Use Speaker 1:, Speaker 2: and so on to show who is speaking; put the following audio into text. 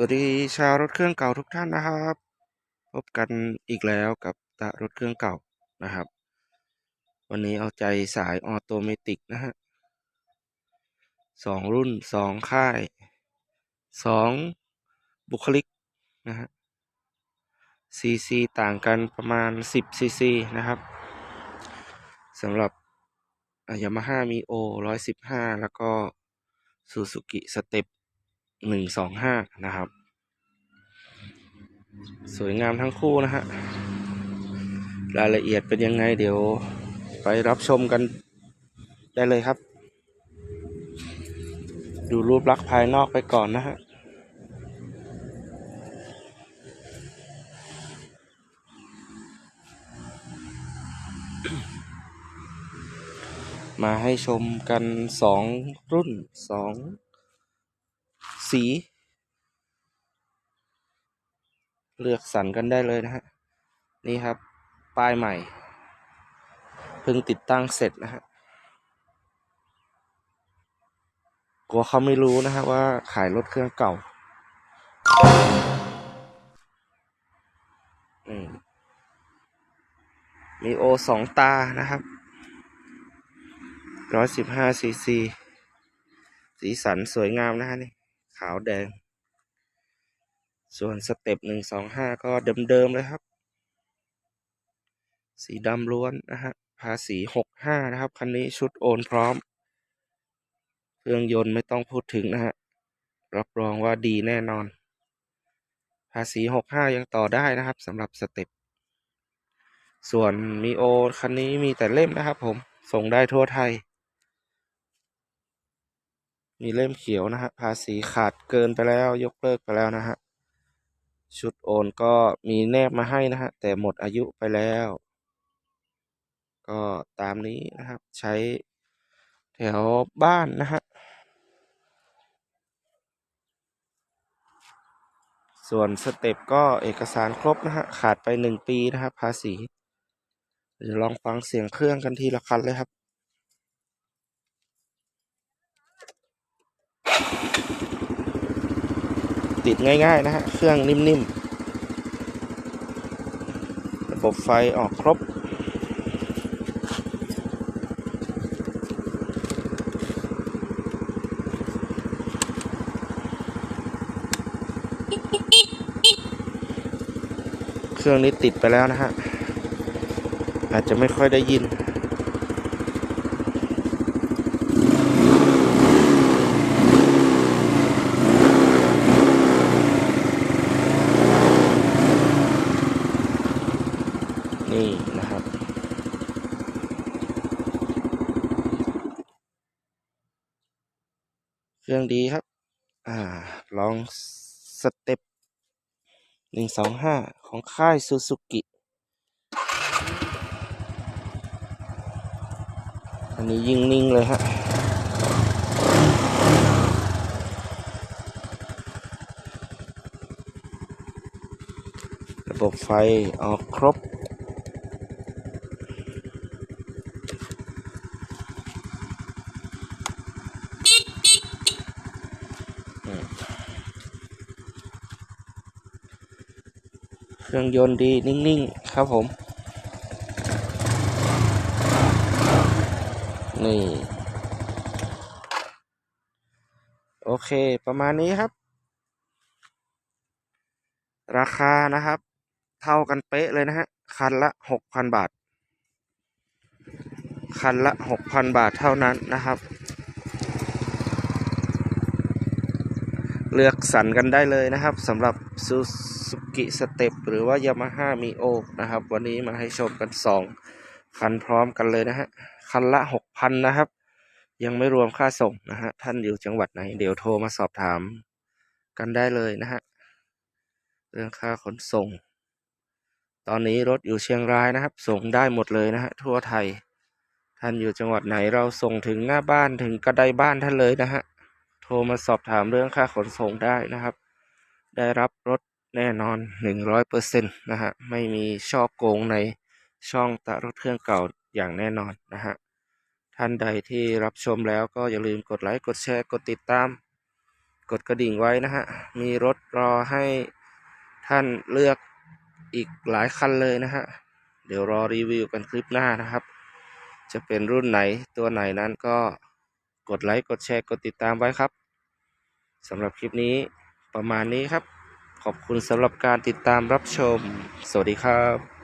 Speaker 1: สวัสดีชาวรถเครื่องเก่าทุกท่านนะครับ พบกันอีกแล้วกับตะรถเครื่องเก่านะครับ วันนี้เอาใจสายออโตเมติกนะฮะสองรุ่นสองค่ายสองบุคลิกนะฮะซีซีต่างกันประมาณ 10ซีซีนะครับสำหรับยามาฮ่ามีโอร้อยสิบห้าแล้วก็ซูซูกิสเต็ป หนึ่งสองห้านะครับ สวยงามทั้งคู่นะฮะรายละเอียดเป็นยังไงเดี๋ยวไปรับชมกันได้เลยครับ ดูรูปลักษณ์ภายนอกไปก่อนนะฮะมาให้ชมกันสองรุ่นสอง สี เลือกสรรกันได้เลยนะฮะ นี่ครับ ป้ายใหม่ เพิ่งติดตั้งเสร็จนะฮะกลัวเขาไม่รู้นะฮะว่าขายรถเครื่องเก่าอืมมีโอสองตานะครับร้อยสิบห้าซีซี สีสันสวยงามนะฮะนี่ ขาวแดง ส่วนสเต็ปหนึ่งสองห้าก็เดิมๆเลยครับ สีดำล้วนนะฮะ ภาษีหกห้านะครับ คันนี้ชุดโอนพร้อม เครื่องยนต์ไม่ต้องพูดถึงนะฮะ รับรองว่าดีแน่นอน ภาษีหกห้ายังต่อได้นะครับสำหรับสเต็ป ส่วนมีโอคันนี้มีแต่เล่มนะครับผม ส่งได้ทั่วไทย มีเล่มเขียวนะฮะภาษีขาดเกินไปแล้วยกเลิกไปแล้วนะฮะชุดโอนก็มีแนบมาให้นะฮะแต่หมดอายุไปแล้ว ก็ตามนี้นะครับใช้แถวบ้านนะฮะส่วนสเต็ปก็เอกสารครบนะฮะขาดไปหนึ่งปีนะครับภาษีเดี๋ยวลองฟังเสียงเครื่องกันทีละคันเลยครับ ติดง่ายๆนะฮะ เครื่องนิ่มๆ ระบบไฟออกครบ เครื่องนี้ติดไปแล้วนะฮะ อาจจะไม่ค่อยได้ยิน นี่นะครับ เครื่องดีครับ อ่า ลองสเต็ปหนึ่งสองห้าของค่ายซูซูกิ อันนี้ยิงนิ่งเลยฮะระบบไฟออกครบ เค รื่องยนต์ดีนิ่งๆ ครับผม นี่ โอเคประมาณนี้ครับ ราคานะครับ เท่ากันเป๊ะเลยนะฮะ คันละหกพันบาท คันละหกพันบาทเท่านั้นนะครับ เลือกสรรกันได้เลยนะครับสำหรับซูซูกิสเต็ปหรือว่ายามาฮ่ามีโอนะครับ วันนี้มาให้ชมกันสองคันพร้อมกันเลยนะฮะ คันละหกพันนะครับ ยังไม่รวมค่าส่งนะฮะ ท่านอยู่จังหวัดไหน เดี๋ยวโทรมาสอบถามกันได้เลยนะฮะ เรื่องค่าขนส่ง ตอนนี้รถอยู่เชียงรายนะครับ ส่งได้หมดเลยนะฮะ ทั่วไทย ท่านอยู่จังหวัดไหนเราส่งถึงหน้าบ้านถึงกระไดบ้านท่านเลยนะฮะ ทรมาสอบถามเรื่องค่าขนส่งได้นะครับ ได้รับรถแน่นอน 100%นะฮะ ไม่มีชอบโกงในช่องตะรถเครื่องเก่าอย่างแน่นอนนะฮะ ท่านใดที่รับชมแล้วก็อย่าลืมกดไลค์ กดแชร์ กดติดตาม กดกระดิ่งไว้นะฮะ มีรถรอให้ท่านเลือกอีกหลายคันเลยนะฮะ เดี๋ยวรอรีวิวกันคลิปหน้านะครับ จะเป็นรุ่นไหนตัวไหนนั้นก็กดไลค์ กดแชร์ กดติดตามไว้ครับ สำหรับคลิปนี้ประมาณนี้ครับ ขอบคุณสำหรับการติดตามรับชม สวัสดีครับ